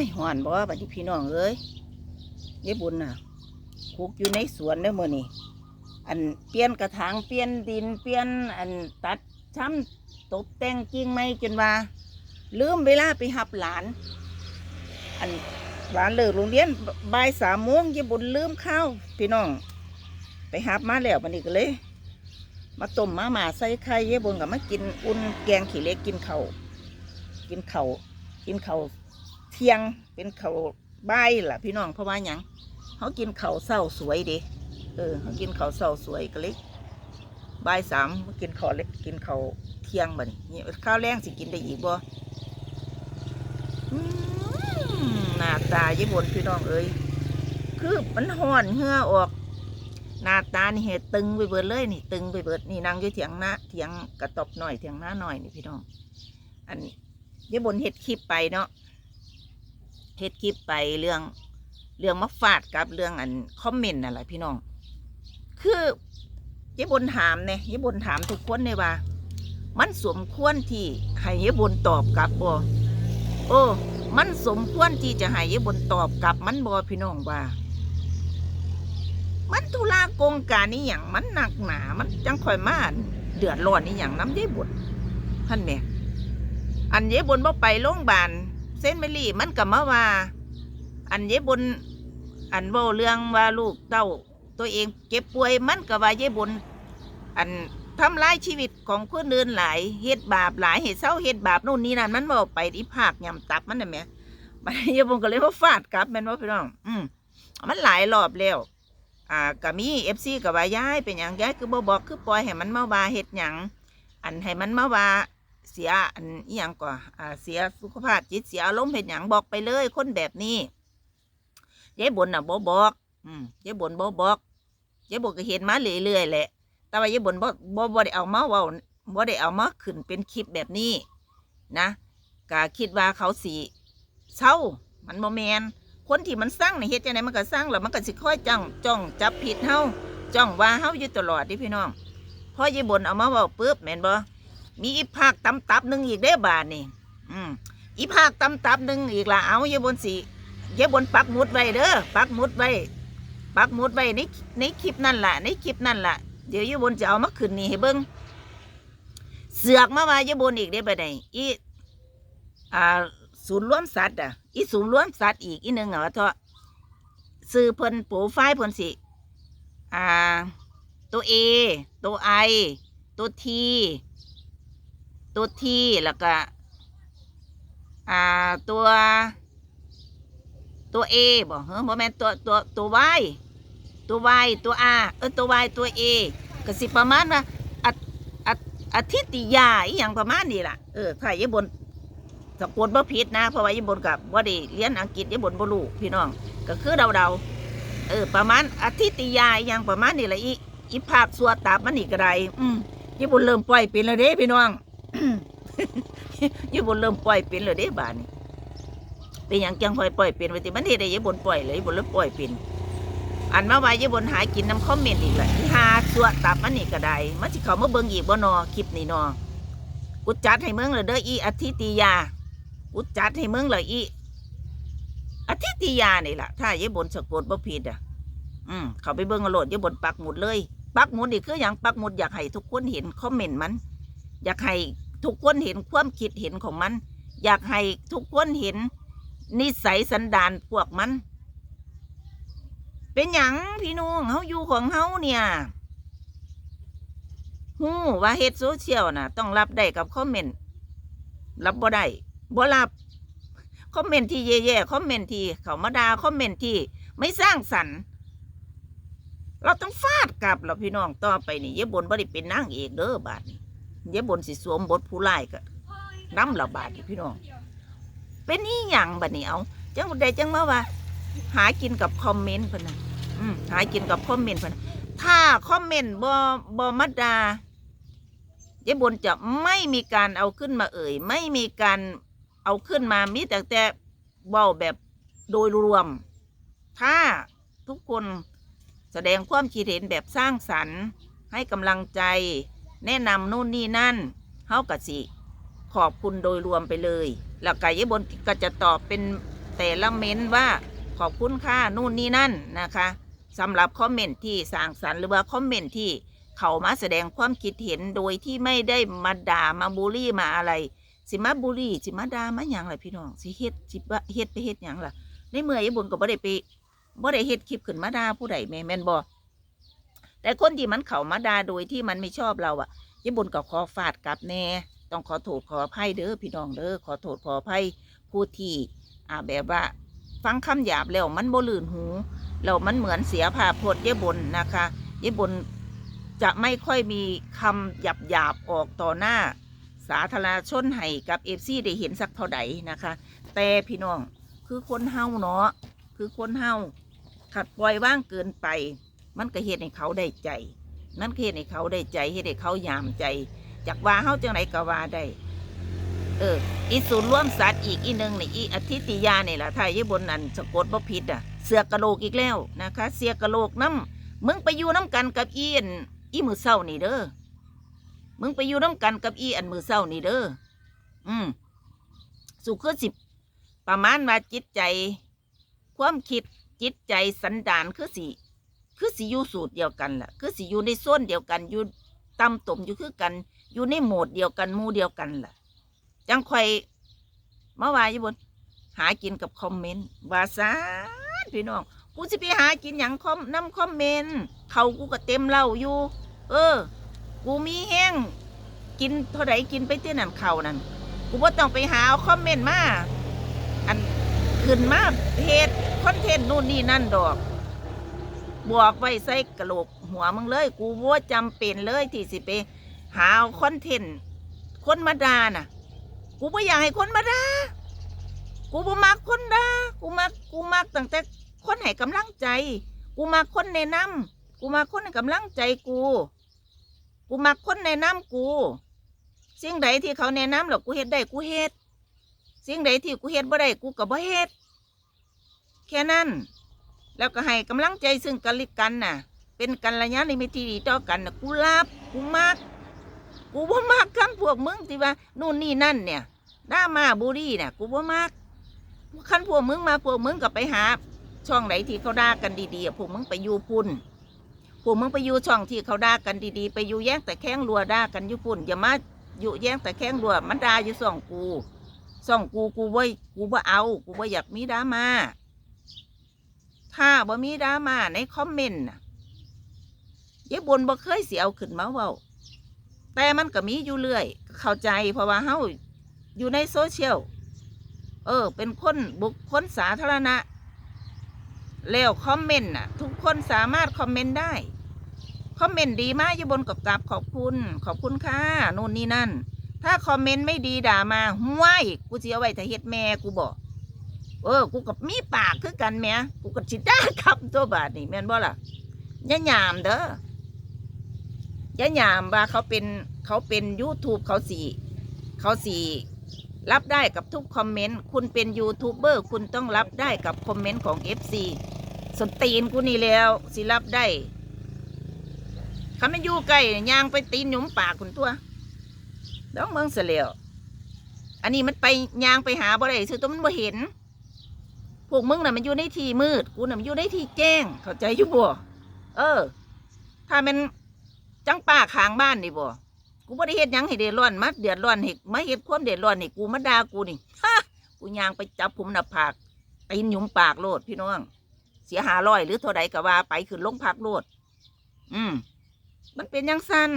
ายหอนบ่บัดนี้พี่น้องเอ้ยยายบุญน่ะคุกอยู่ในสวนเด้อมื้อนี้อันเปลี่ยนกระถางเปลี่ยนดินเปลี่ยนอันตัดช้ำตกแต่งกิ่งไม้จนว่า ลืมเวลาไปหับหลาน อันหลานเลิกโรงเรียนบ่ายสามโมงยายบุญลืมข้าวพี่น้อง ไปหับมาแล้วบัดนี้ก็เลย มาต้มมาหมาใส่ไข่ยายบุญกับมากินอุ่นแกงขี้เล็กกินเข้ากินเข้ากินเข้า ที่ยงเป็นข้าวบ่ายล่ะ พี่น้องเพราะว่าหยังเขากินข้าวเศร้าสวยดิเออเขากินข้าวเศร้าสวยก็เลยบ่ายสามกินข้าวเล็กกินข้าวเที่ยงบัดนี้นี่ข้าวแรงสิกินได้อีกบ่หน้าตาญี่ปุ่นพี่น้องเอ้ยคือมันห่อนเหื่อออกหน้าตานี่เห็ดตึงไปเบิดเลยนี่ตึงไปเบิดนี่นั่งอยู่เถียงหน้าเถียงกระตบหน่อยเถียงหน้าหน่อยนี่พี่น้อง อันนี้ยายบนเห็ดคลิปไปเนาะ เห็ดคลิปไปเรื่องเรื่องมาฟาดกับเรื่องอันคอมเมนต์นั่นแหละพี่น้อง คือยายบนถามเนี่ยยายบนถามทุกคนเลยว่า มันสมควรที่ให้ยายบนตอบกลับบ่โอ้มันสมควรที่จะให้ยายบนตอบกลับมันบ่พี่น้องว่า มันทุลากงการนี่อย่างมันหนักหนา มันจังคอยมาเดือดร้อนนี่อย่างน้ำยายบุญท่านแม่อันยายบุญบ่ไปโรงพยาบาล เส้นเมลี่มันก็มาว่า อันยายบุญอันเว้าเรื่องว่าลูกเต้าตัวเองเจ็บป่วยมันก็ว่ายายบุญอันทำลายชีวิตของคนอื่นหลายเฮ็ดบาปหลายเฮ็ดเศร้าเฮ็ดบาปนู่นนี่นั่นมันบ่ไปที่ภาคยำตับมันน่ะแม่มันยายบุญก็เลยมาฟาดกลับแม่นว่าพี่น้อง อืมมันหลายรอบแล้ว อ่าก็มีเอฟซีกับว่าย้ายเป็นอย่างย้ายคือบ่บอกคือปล่อยให้มันมาว่าเฮ็ดหยังอันให้มันมาว่า เสียอันอีหยังก่ออ่าเสียสุขภาพจิตเสียอารมณ์เฮ็ดหยังบอกไปเลย คนแบบนี้ยายบนน่ะบ่บอก อืมยายบนบ่บอกยายบนก็เห็นมาเรื่อยๆแหละ แต่ว่ายายบนบ่บ่บ่ได้เอามาเว้าบ่ได้เอามาขึ้นเป็นคลิปแบบนี้นะก็คิดว่าเขาสิเศร้ามันบ่แมนคนที่มันสร้างในเฮ็ดจังไดมันก็สร้างแล้วมันก็สิค่อยจ้องจ้องจับผิดเฮาจ้องว่าเฮาอยู่ตลอดดิพี่น้องพอยายบนเอามาเว้าปุ๊บแม่นบ่ มีอีภาคตำตับหนึ่งอีกเด้บาดนี่อืมอีภาคตำตับหนึ่งอีกละเอายายบนสิยายบนปักมุดไว้เด้อปักมุดไว้ปักมุดไว้ในในคลิปนั่นแหละในคลิปนั่นแหละเดี๋ยวยายบนจะเอามาขึ้นนี่ให้เบิ่งเสือกมาว่ายายบนอีกเด้อบัดนี้อีอ่าศูนย์รวมสัตว์อะอีศูนย์รวมสัตว์อีกอีหนึ่งอะว่าเถอะซื้อเพิ่นปรไฟเพิ่นสิอ่าตัวเอตัวไอตัวที ตัวทีแล้วก็ อ่าตัวตัวเอบอกเฮ้ยบ่แม่นตัวตัวตัววตัววตัวอาเออตัววตัวเอก็สิประมาณว่าอะอะอาทิติยาอีหยังประมาณนี้ล่ะเออถ้าอย่บนสะกดบ่ผิดนะ เพราะว่าญี่ปุ่นกับว่าได้เรียนอังกฤษญี่ปุ่นบ่รู้พี่น้อง ก็คือเดาๆเออ ประมาณอาทิตยาอหย่างประมาณนี้แหละอีอีภาคสัวตับมันนี่ก็ได้อืมญี่ปุ่นเริ่มปล่อยเป็นแล้วเด้พี่น้อง ญี่ปุ่นเริ่มปล่อยเป็นแล้วเด้บานี้เป็นอย่างจังค่อยปล่อยเป็นไว้ที่มันเฮ็ดได้ญี่ปุ่นปล่อยเลยญี่ปุ่นเริ่มปล่อยเป็นอันมาว่าญี่ปุ่นหากินน้ำคอมเมนต์อีกแหละอีหาสัวตับมันนี่ก็ได้มันสิเขามาเบิ่งอีกบ่นอคลิปนี้นอกูจัดให้มึงเลยเด้ออีอาทิติยากูจัดให้มึงเลยอีอาทิติยานี่แหละถ้าเย่บนสะกดบ่ผิดอะ อืมเขาไปเบิ่งโหลดเย่บนปักหมุดเลย ปักหมุดนี่คืออย่างปักหมุดอยากให้ทุกคนเห็นคอมเมนต์มัน อยากให้ทุกคนเห็นความคิดเห็นของมัน อยากให้ทุกคนเห็น นิสัยสันดานพวกมัน เป็นอย่างพี่น้องเฮาอยู่ของเฮาเนี่ยฮู้ว่าเฮ็ดโซเชียลนะต้องรับได้กับคอมเมนต์รับบ่ได้บ่รับคอมเมนต์ที่แย่ๆคอมเมนต์ที่เขามาด่าคอมเมนต์ที่ไม่สร้างสรรค์ เราต้องฟาดกลับเราพี่น้องต่อไปนี่เยบนบ่ได้เป็นนางเอกเด้อบาดนี้ เยบบนสิสวมบทผู้ร้ายก็น้ำละบาดพี่น้อง เป็นนี่หยังบัดนี้เอาจังใดจังมาว่า หากินกับคอมเมนต์เพิ่นน่ะอืมหากินกับคอมเมนต์เพิ่นน่ะถ้าคอมเมนต์บ่บ่มาด่าเยบบนจะไม่มีการเอาขึ้นมาเอ่ย ไม่มีการเอาขึ้นมามีแต่แต่เว้าแบบโดยรวม ถ้าทุกคนแสดงความคิดเห็นแบบสร้างสรรค์ ให้กำลังใจ แนะนำนู่นนี่นั่นเฮากะสิ ขอบคุณโดยรวมไปเลยแล้วไก่ยบนก็จะตอบเป็นแต่ละเม้นว่าขอบคุณค่านู่นนี่นั่นนะคะสำหรับคอมเมนต์ที่สร้างสรรค์หรือว่าคอมเมนต์ที่เขามาแสดงความคิดเห็นโดยที่ไม่ได้มาด่ามาบูลลี่มาอะไร สิมาบูลลี่สิมาด่ามาหยังล่ะพี่น้องสิเฮ็ดสิว่าเฮ็ดไปเฮ็ดหยังล่ะในเมื่อไอ้บุญก็บ่ได้ไปบ่ได้เฮ็ดคลิปขึ้นมาด่าผู้ใดแม่แม่นบ่ แต่คนที่มันเข้ามาด่าโดยที่มันไม่ชอบเราอะไอ้บุญก็ขอฟาดกลับแน่ ต้องขอโทษขออภัยเด้อพี่น้องเด้อขอโทษขออภัยผู้ที่อ่าแบบว่า ฟังคำหยาบแล้วมันบ่ลื่นหูแล้วมันเหมือนเสียภาพพจน์เย้บนนะคะเย้บนจะไม่ค่อยมีคำหยาบหยาบๆออกต่อหน้า สาธารณชนให้กับเอฟซีได้เห็นสักเท่าใดนะคะ แต่พี่น้องคือคนเฮาเนาะคือคนเฮาขัดปล่อยว่างเกินไป มันก็เฮ็ดให้เขาได้ใจนั่นเฮ็ดให้เขาได้ใจเฮ็ดให้เขายามใจ จากว่าเฮาจังไรก็ว่าได้เอออีศูนย์ร่วมสัตว์อีกอีหนึ่งนี่อีอธิติยานี่แหละถ้ายี่บนนั้นสะกดบ่ผิดอะ เสือกกะโหลกอีกแล้วนะคะ เสียกะโหลกน้ำมึงไปอยู่น้ำกันกับอีอันอีมือเศร้านี่เด้อมึงไปอยู่น้ำกันกับอีอันมือเศร้านี่เด้ออืมสุคือสิบประมาณว่าจิตใจ ความคิดจิตใจสันดานคือสิ คือสิอยู่สูตรเดียวกันล่ะ คือสิอยู่ในโซนเดียวกันอยู่ตำตมอยู่คือกัน อยู่ในโหมดเดียวกันหมู่เดียวกันล่ะ จังคอยเมื่อวานอยู่บนหากินกับคอมเมนต์ว่าซาพี่น้องกูสิไปหากินอย่างคอมน้ำคอมเมนต์เขากูก็เต็มเล้าอยู่ เออ กูมีแห้งกินเท่าไหร่กินไปเท่านั้นเขานั่นกูว่าต้องไปหาเอาคอมเมนต์มาอันขึ้นมาเพจคอนเทนต์นู่นนี่นั่นดอก บวกไว้ใส่กระโหลกหัวมึงเลย กูว่าจำเป็นเลยที่สิไปหาเอาคอนเทนต์คนมาดาน่ะ กูไม่อยากให้คนมาด่ากูบ่มักคนด่ากูมักกูมักตั้งแต่คนให้กำลังใจ กูมักคนแนะนำกูมักคนให้กำลังใจกู กูมักคนแนะนำกูสิ่งใดที่เขาแนะนำหรอกกูเฮ็ดได้กูเฮ็ดสิ่งใดที่กูเฮ็ดบ่ได้กูก็บ่เฮ็ดแค่นั้น แล้วก็ให้กำลังใจซึ่งกันและกันน่ะ เป็นกันระยะในมิตรที่ดีต่อกันน่ะกูรับกูมักกูบ่มักคำพวกมึงที่ว่านู่นนี่นั่นเนี่ยด่ามาบุรีเนี่ยกูบ่มักคันพวกมึงมาพวกมึงก็ไปหา ช่องไหนที่เขาด่ากันดีๆอะพวกมึงไปอยู่พุ่นพวกมึงไปอยู่ช่องที่เขาด่ากันดีๆ ไปอยู่แย่งแต่แข้งรัวด่ากันอยู่พุ่นอย่ามาอยู่แย่งแต่แข้งรัวมันด่าอยู่ช่องกูช่องกูกูบ่กูบ่เอา กูบ่อยากมีดรามา ถ้าบ่มีดราม่าในคอมเมนต์น่ะยายบนบ่เคยเสียเอาขึ้นมาเว้าแต่มันก็มีอยู่เรื่อย เข้าใจเพราะว่าเฮาอยู่ในโซเชียล เออ เป็นคนบุคคลสาธารณะ แล้วคอมเมนต์น่ะ ทุกคนสามารถคอมเมนต์ได้ คอมเมนต์ดีมากยู่บนกับกับขอบคุณ ขอบคุณค่ะนู่นนี่นั่น ถ้าคอมเมนต์ไม่ดีด่ามาห้วยกูจะเอาไว้ถ้าเฮ็ดแม่กูบอก เออ กูกับมีปากคือกันแม่กูกับชิด้าครับตัวบาทนี่แม่นบ่ล่ะย่าหยามเด้อย่าหยามว่าเขาเป็นเขาเป็น YouTube เขาสี่เขาสี่รับได้กับทุกคอมเมนต์ คุณเป็นยูทูบเบอร์คุณต้องรับได้กับคอมเมนต์ของ FC สนตีนกูนี่แล้วสิรับได้คำนั้นอยู่ใกล้ยางไปตีนหยุมปากคุณตัวต้องเมืองเสลียวอันนี้มันไปยางไปหาบ่ได้ซื้อตัวมันบ่เห็น พวกมึงน่ะมันอยู่ในที่มืด กูน่ะมันอยู่ในที่แจ้ง เข้าใจอยู่บ่เออ ถ้ามันจังป้าข้างบ้านนี่บ่กูบ่ได้เฮ็ดหยังให้เดือดร้อนมาเดือดร้อนให้มาเฮ็ดความเดือดร้อนให้กูมาด่ากูนี่ฮะกูย่างไปจับผมหน้าผากตีนหยุมปากโลดพี่น้อง เสียหาร้อยหรือเท่าใดก็ว่าไปขึ้นลงพักโลด อืม มันเป็นยังสั้น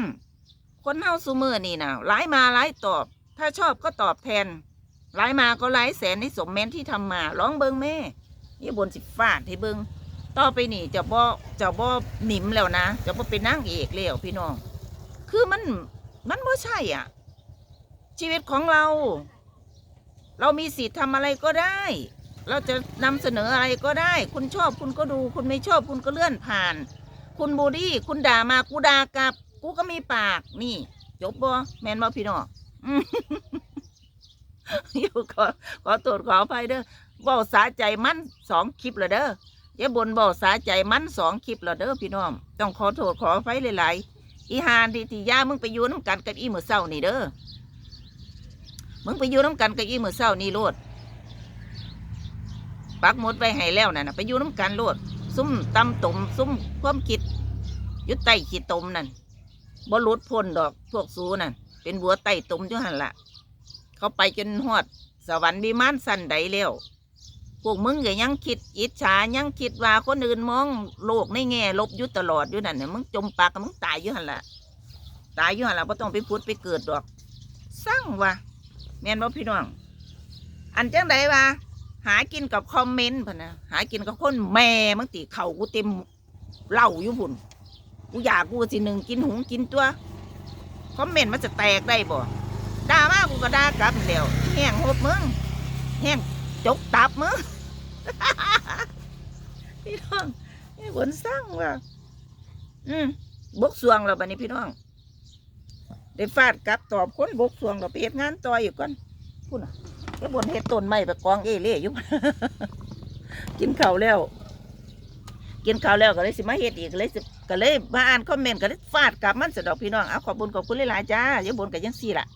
คนเฮาซุมือนี่นะหลายมาหลายตอบ ถ้าชอบก็ตอบแทน หลายมาก็หลายแสนในสมเมนที่ทำมาร้องเบิงแม่ยี่บนสิฟาดให้เบิงต่อไปนี่จะบ่จะบ่หนิมแล้วนะจะบ่เป็นนางเอกแล้วพี่น้อง คือมันมันไม่ใช่อะ ชีวิตของเรา เรามีสิทธิ์ทำอะไรก็ได้ เราจะนำเสนออะไรก็ได้ คุณชอบคุณก็ดู คุณไม่ชอบคุณก็เลื่อนผ่าน คุณบูดี้คุณด่ามากูด่ากลับ กูก็มีปากนี่ จบบ่แมนบ่พี่น้อง อยู่ขอขอโทษขออภัยเด้อบอกสาใจมันสองคลิปละเด้ออย่าบนบอกสาใจมันสองคลิปล้วเด้อพี่น้องต้องขอโทษขอไฟหลายๆอีหานที่ที่ย่ามึงไปอยู่น้ำกันกับอีมือเศร้านี่เด้อมึงไปอยู่น้ำกันกับอีมือเศร้านี่โลดปักหมดไว้ให้แล้วนั่นน่ะไปอยู่น้ำกันโลดซุ่มตำตุ่มซุ่มความคิดยุดใต้ขีดตมนั่นบ่หลุดพ้นดอกพวกสูนั่นเป็นบัวใต้ตุ่มอยู่หันละ เขาไปจนฮอด สวรรค์วิมานสันใดแล้วพวกมึงก็ยังคิดอิจฉายังคิดว่าคนอื่นมองโลกในแง่ลบอยู่ตลอดอยู่นั่นเนี่ยมึงจมปากกับมึงตายอยู่หันละตายอยู่หันละไ่ต้องไปพุดไปเกิดดอกสร้างวะแม่นบ่พี่น้อง อันจังใดวะหากินกับคอมเมนต์พะนะหากินกับคนแม่มึงตีเข่ากูเต็มเหล่าอยู่พุ่นกูอยากกูสิหนึ่งกินหุงกินตัวคอมเมนต์มันจะแตกได้บ่ กูก็ด่ากลับเดียวแห้งหบมึงแห้งจกตับมึงพี่น้องนี่ผลสร้างว่ะอืมบกสวงเราบัดนี้พี่น้องได้ฟาดกลับตอบคนบกสวงเราไปเฮ็ดงานต่ออยู่ก่อนพูดน่ะไปบนเฮ็ดต้นไม้ไปกองเอเล่อยู่กินข้าวแล้วกินข้าวแล้วก็เลยสิมาเฮ็ดอีกก็เลยสิก็เลยมาอ่านคอมเมนต์ก็เลยฟาดกลับมันสะดอกพี่น้องเอาขอบคุญขอบคุณหลายๆจ้าอย่าบ่นกันยังสี่ละ